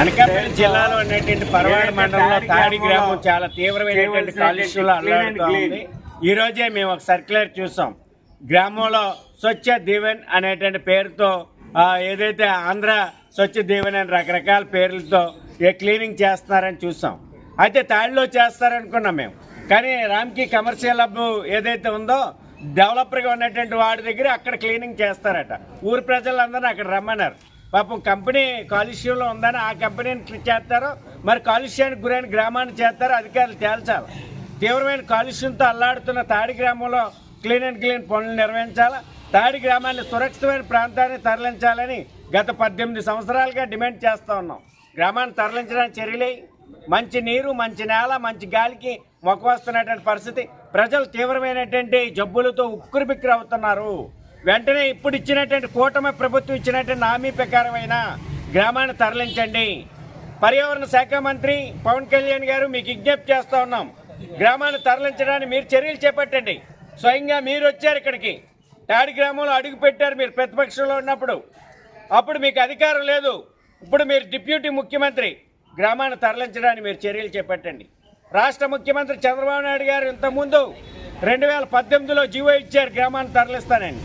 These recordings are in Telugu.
అనకాపల్లి జిల్లాలో ఉన్నటువంటి పరవాడ మండలంలో తాడి గ్రామం చాలా తీవ్రమైనటువంటి కాలుష్యంలో అల్లాడుతూ ఉంది. ఈ రోజే మేము ఒక సర్క్యులర్ చూసాం. గ్రామంలో స్వచ్ఛ దీవెన్ అనేటువంటి పేరుతో ఏదైతే ఆంధ్ర స్వచ్ఛ దీవెన్ అని రకరకాల పేర్లతో ఏ క్లీనింగ్ చేస్తున్నారని చూసాం. అయితే తాడిలో చేస్తారనుకున్నాం మేము. కానీ రామ్కి కమర్షియల్ హబ్ ఏదైతే ఉందో డెవలపర్గా ఉన్నటువంటి వాడి దగ్గర అక్కడ క్లీనింగ్ చేస్తారట. ఊరు ప్రజలందరినీ అక్కడ రమ్మన్నారు. పాపం కంపెనీ కాలుష్యంలో ఉందని ఆ కంపెనీని చేస్తారో. మరి కాలుష్యానికి గురైన గ్రామాన్ని చేస్తారో. అధికారులు తేల్చాలి. తీవ్రమైన కాలుష్యంతో అల్లాడుతున్న తాడి గ్రామంలో క్లీన్ అండ్ క్లీన్ పనులు నిర్వహించాలా. తాడి గ్రామాన్ని సురక్షితమైన ప్రాంతాన్ని తరలించాలని గత పద్దెనిమిది సంవత్సరాలుగా డిమాండ్ చేస్తూ ఉన్నాం. గ్రామాన్ని తరలించడానికి చర్యలే మంచి నీరు మంచి నేల మంచి గాలికి మొక్కవస్తున్నటువంటి పరిస్థితి. ప్రజలు తీవ్రమైనటువంటి జబ్బులతో ఉక్కురు బిక్కురు అవుతున్నారు. వెంటనే ఇప్పుడు ఇచ్చినటువంటి కూటమి ప్రభుత్వం ఇచ్చినటువంటి హామీ ప్రకారమైన గ్రామాన్ని తరలించండి. పర్యావరణ శాఖ మంత్రి పవన్ కళ్యాణ్ గారు మీకు విజ్ఞప్తి చేస్తూ ఉన్నాం. గ్రామాన్ని తరలించడానికి మీరు చర్యలు చేపట్టండి. స్వయంగా మీరు వచ్చారు ఇక్కడికి. తాడి గ్రామంలో అడుగు పెట్టారు మీరు ప్రతిపక్షంలో ఉన్నప్పుడు. అప్పుడు మీకు అధికారం లేదు. ఇప్పుడు మీరు డిప్యూటీ ముఖ్యమంత్రి. గ్రామాన్ని తరలించడానికి మీరు చర్యలు చేపట్టండి. రాష్ట్ర ముఖ్యమంత్రి చంద్రబాబు నాయుడు గారు ఇంతకుముందు రెండు వేల పద్దెనిమిదిలో జీవో ఇచ్చారు గ్రామాన్ని తరలిస్తానని.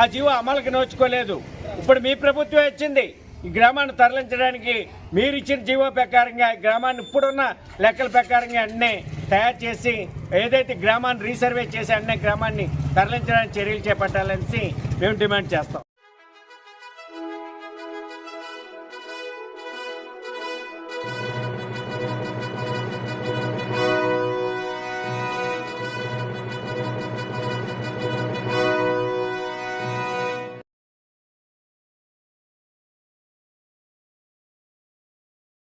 ఆ జీవో అమలుకి నోచుకోలేదు. ఇప్పుడు మీ ప్రభుత్వం వచ్చింది ఈ గ్రామాన్ని తరలించడానికి మీరు ఇచ్చిన జీవో ప్రకారంగా ఈ గ్రామాన్ని ఇప్పుడున్న లెక్కల ప్రకారంగా అన్నీ తయారు చేసి ఏదైతే గ్రామాన్ని రీసర్వే చేసి అన్నీ గ్రామాన్ని తరలించడానికి చర్యలు చేపట్టాలనేసి మేము డిమాండ్ చేస్తాం.